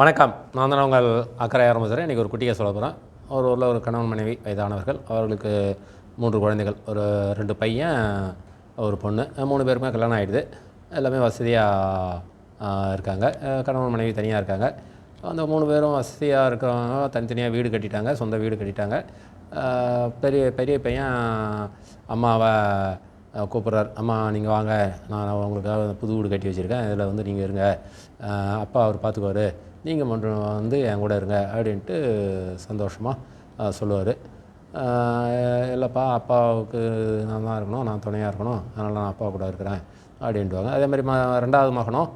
வணக்கம். நான் தான் உங்கள் அக்கறை ஆரம்பிச்சுறேன். இன்றைக்கி ஒரு குட்டியை சொல்ல போகிறேன் ஒரு ஊரில் ஒரு கணவன் மனைவி வயதானவர்கள். அவர்களுக்கு மூன்று குழந்தைகள் ஒரு ரெண்டு பையன் ஒரு பொண்ணு. மூணு பேருக்குமே கல்யாணம் ஆகிடுது எல்லாமே வசதியாக இருக்காங்க. கணவன் மனைவி தனியாக இருக்காங்க. அந்த மூணு பேரும் வசதியாக இருக்கிறவங்க தனித்தனியாக வீடு கட்டிட்டாங்க சொந்த வீடு கட்டிட்டாங்க. பெரிய பெரிய பையன் அம்மாவை கூப்பிட்றார். அம்மா நீங்கள் வாங்க. நான் உங்களுக்காக புது வீடு கட்டி வச்சுருக்கேன். இதில் வந்து நீங்கள் இருங்க. அப்பா அவர் பார்த்துக்குவார். நீங்கள் மட்டும் வந்து என் கூட இருங்க அப்படின்ட்டு சந்தோஷமாக சொல்லுவார். இல்லைப்பா அப்பாவுக்கு நான் தான் இருக்கணும் நான் துணையாக இருக்கணும் அதனால் நான் அப்பா கூட இருக்கிறேன் அப்படின்ட்டுவாங்க அதே மாதிரி ம ரெண்டாவது மகனும்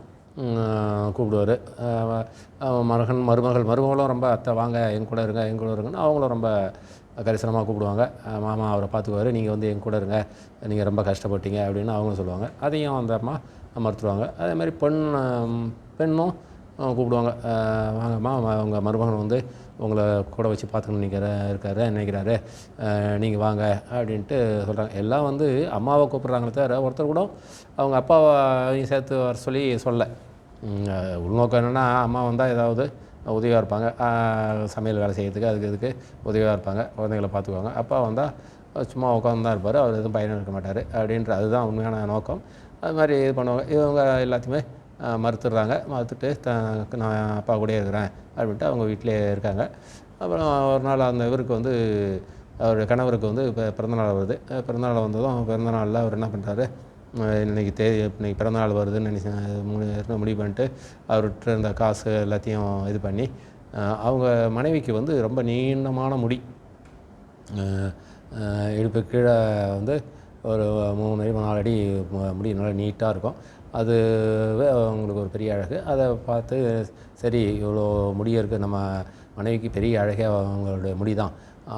கூப்பிடுவார். மருகன் மருமகள் மருமகளும் ரொம்ப அத்தை வாங்க என் கூட இருங்க என் கூட இருங்கன்னு அவங்களும் ரொம்ப கரிசனமாக கூப்பிடுவாங்க. மாமா அவரை பார்த்துக்குவாரு நீங்கள் வந்து என் கூட இருங்க நீங்கள் ரொம்ப கஷ்டப்பட்டீங்க அப்படின்னு அவங்களும் சொல்லுவாங்க. அதையும் அந்த அம்மா மறுத்துருவாங்க. அதே மாதிரி பெண் பெண்ணும் கூப்பிடுவாங்க. வாங்கம்மா அவங்க மருமகன் வந்து உங்களை கூட வச்சு பார்த்துக்கணும் நினைக்கிற இருக்காரு நினைக்கிறாரு? நீங்கள் வாங்க அப்படின்ட்டு சொல்கிறாங்க எல்லாம் வந்து அம்மாவை கூப்பிட்றாங்களே தவிர ஒருத்தர் கூட அவங்க அப்பாவை சேர்த்து வர சொல்லி சொல்ல உள்நோக்கம் என்னென்னா அம்மா வந்தால் ஏதாவது உதவியாக இருப்பாங்க. சமையல் வேலை செய்கிறதுக்கு அதுக்கு இதுக்கு உதவியாக இருப்பாங்க. குழந்தைகளை பார்த்துக்குவாங்க. அப்பா வந்தால் சும்மா உட்காந்து தான் இருப்பார். அவர் எதுவும் பயணம் இருக்க மாட்டார் அப்படின்ற அதுதான் உண்மையான நோக்கம். அது மாதிரி இது பண்ணுவாங்க. இவங்க எல்லாத்தையுமே மறுத்துடுறாங்க. மறுத்துட்டு த நான் அப்பா கூடயே இருக்கிறேன் அப்படின்ட்டு அவங்க வீட்டிலே இருக்காங்க. அப்புறம் ஒரு நாள் அந்த இவருக்கு வந்து அவர் கணவருக்கு வந்து இப்போ பிறந்தநாள் வருது. பிறந்தநாள் வந்ததும் பிறந்தநாளில் அவர் என்ன பண்ணுறாரு இன்றைக்கி தேதி இன்றைக்கி பிறந்தநாள் வருதுன்னு நினைச்சு முடிவு பண்ணிட்டு அவர்கிட்ட இருந்த காசு எல்லாத்தையும் இது பண்ணி அவங்க மனைவிக்கு வந்து ரொம்ப நீண்டமான முடி. இடுப்பு கீழே வந்து ஒரு மூணு அடி நாலு அடி முடி நல்லா நீட்டாக இருக்கும். அது அவங்களுக்கு ஒரு பெரிய அழகு. அதை பார்த்து சரி இவ்வளோ முடி இருக்குது நம்ம மனைவிக்கு பெரிய அழகே அவங்களுடைய முடி தான்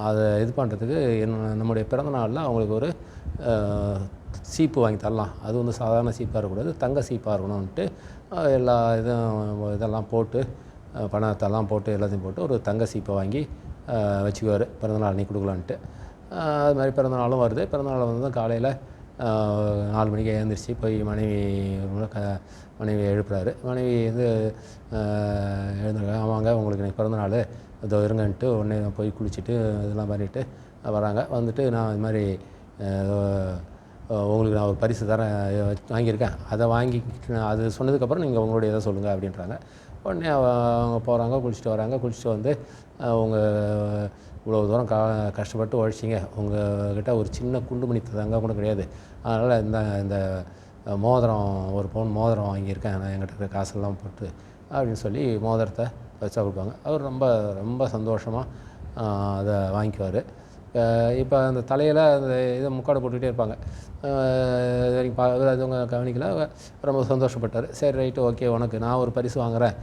அதை இது பண்ணுறதுக்கு என்ன நம்முடைய பிறந்த நாளில் அவங்களுக்கு ஒரு சீப்பு வாங்கி தரலாம். அது வந்து சாதாரண சீப்பாக இருக்கக்கூடாது. தங்க சீப்பாக இருக்கணும்ன்ட்டு எல்லா இதுவும் இதெல்லாம் போட்டு பணத்தெல்லாம் போட்டு எல்லாத்தையும் போட்டு ஒரு தங்க சீப்பை வாங்கி வச்சுக்குவார். பிறந்தநாள் அன்றைக்கி கொடுக்கலான்ட்டு. அது மாதிரி பிறந்தநாளும் வருது. பிறந்தநாள் வந்து காலையில் நாலு மணிக்கு எழுந்திரிச்சு போய் மனைவி க மனைவி எழுப்புறாரு. மனைவி வந்து எழுந்துருக்காங்க ஆமாங்க உங்களுக்கு இன்னைக்கு பிறந்தநாள் இதோ இருங்கன்ட்டு உடனே போய் குளிச்சுட்டு இதெல்லாம் பண்ணிவிட்டு வராங்க. வந்துட்டு நான் இது மாதிரி உங்களுக்கு நான் ஒரு பரிசு தரேன் வாங்கியிருக்கேன். அதை வாங்கி அது சொன்னதுக்கப்புறம் நீங்கள் உங்களுடைய இதை சொல்லுங்கள் அப்படின்றாங்க. உடனே அவ- அவங்க போகிறாங்க குளிச்சுட்டு வராங்க. குளிச்சுட்டு வந்து அவங்க இவ்வளோ தூரம் கா கஷ்டப்பட்டு உழைச்சிங்க. உங்கள்கிட்ட ஒரு சின்ன குண்டுமணி தங்க கூட கிடையாது. அதனால் இந்த இந்த மோதிரம் ஒரு பவுன் மோதிரம் வாங்கியிருக்கேன். நான் என்கிட்ட இருக்கிற காசெல்லாம் போட்டு அப்படின்னு சொல்லி மோதிரத்தை வச்சா கொடுப்பாங்க. அவர் ரொம்ப ரொம்ப சந்தோஷமாக அதை வாங்கிக்குவார். இப்போ அந்த தலையில் அந்த இதை முக்காடு போட்டுக்கிட்டே இருப்பாங்க. இது வரைக்கும் பா அதுவங்க கவனிக்கல. ரொம்ப சந்தோஷப்பட்டார். சரி ரைட்டு ஓகே உனக்கு நான் ஒரு பரிசு வாங்குறேன்.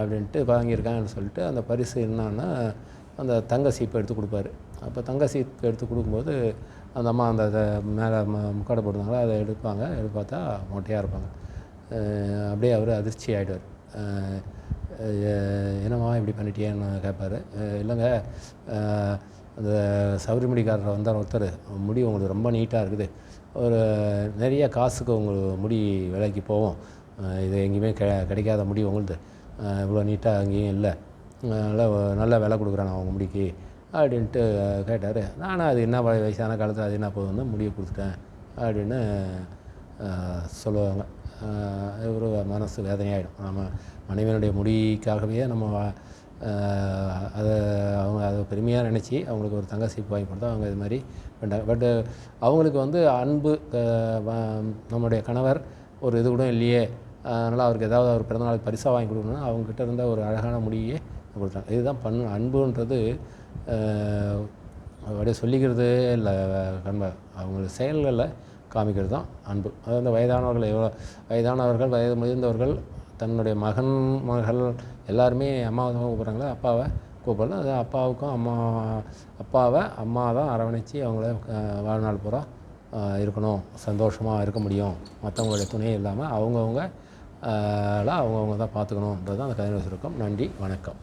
அப்படின்ட்டு வாங்கியிருக்கேன்னு சொல்லிட்டு அந்த பரிசு என்னன்னா அந்த தங்க சீப்பை எடுத்து கொடுப்பாரு. அப்போ தங்க சீப்பு எடுத்து கொடுக்கும்போது அந்த அம்மா அந்த இதை மேலே ம- முக்காடு போட்டிருந்தாங்களோ அதை எடுப்பாங்க. எடுத்து பார்த்தா மொட்டையாக இருப்பாங்க. அப்படியே அவர் அதிர்ச்சி ஆகிடுவார் என்னம்மா இப்படி பண்ணிட்டியேன்னு கேட்பார். இல்லைங்க அந்த சௌரிமுடிக்காரர் வந்தார் ஒருத்தர். முடி உங்களுக்கு ரொம்ப நீட்டாக இருக்குது. ஒரு நிறைய காசுக்கு உங்களுக்கு முடி விலைக்கு போகும். இது எங்கேயுமே கெ கிடைக்காத முடி உங்களுது. இவ்வளோ நீட்டாக அங்கேயும் இல்லை. நல்ல நல்ல விலை கொடுக்குறான் அவங்க முடிக்கு அப்படின்ட்டு கேட்டார். நானும் அது என்ன வயசான காலத்தில் அது என்ன போகுதுன்னு முடியை கொடுத்துட்டேன் அப்படின்னு சொல்லுவாங்க. ஒரு மனசு வேதனையாகிடும் நம்ம மனைவியினுடைய முடிக்காகவே நம்ம வா- அதை அவங்க அதை பெருமையாக நினச்சி அவங்களுக்கு ஒரு தங்க சீப்பு வாங்கி கொடுத்தா அவங்க இது மாதிரி பண்ணிட்டாங்க பட்டு அவங்களுக்கு வந்து அன்பு நம்முடைய கணவர் ஒரு இது கூட இல்லையே. அதனால் அவருக்கு ஏதாவது அவர் பிறந்தநாளுக்கு பரிசாக வாங்கி கொடுக்கணும்னா அவங்ககிட்ட இருந்த ஒரு அழகான முடியே கொடுத்தாங்க இதுதான் பண்ண அன்புன்றது அப்படியே சொல்லிக்கிறதே இல்லை. கண்ப அவங்களோட செயல்களில் காமிக்கிறது தான் அன்பு. அது வந்து வயதானவர்கள் எவ்வளோ வயதானவர்கள் வயது முதிர்ந்தவர்கள் தன்னுடைய மகன் மகள் எல்லாருமே அம்மாவை தான் கூப்பிட்றாங்களா? அப்பாவை கூப்பிடலாம் அது அப்பாவுக்கும் அம்மா அப்பாவை அம்மா தான் அரவணைச்சி அவங்கள வாழ்நாள் பூரா இருக்கணும். சந்தோஷமாக இருக்க முடியும். மற்றவங்களுடைய துணை இல்லாமல் அவங்கவுங்க அவங்கவுங்க தான் பார்த்துக்கணுன்றது தான் அந்த கதை சுருக்கம் நன்றி வணக்கம்.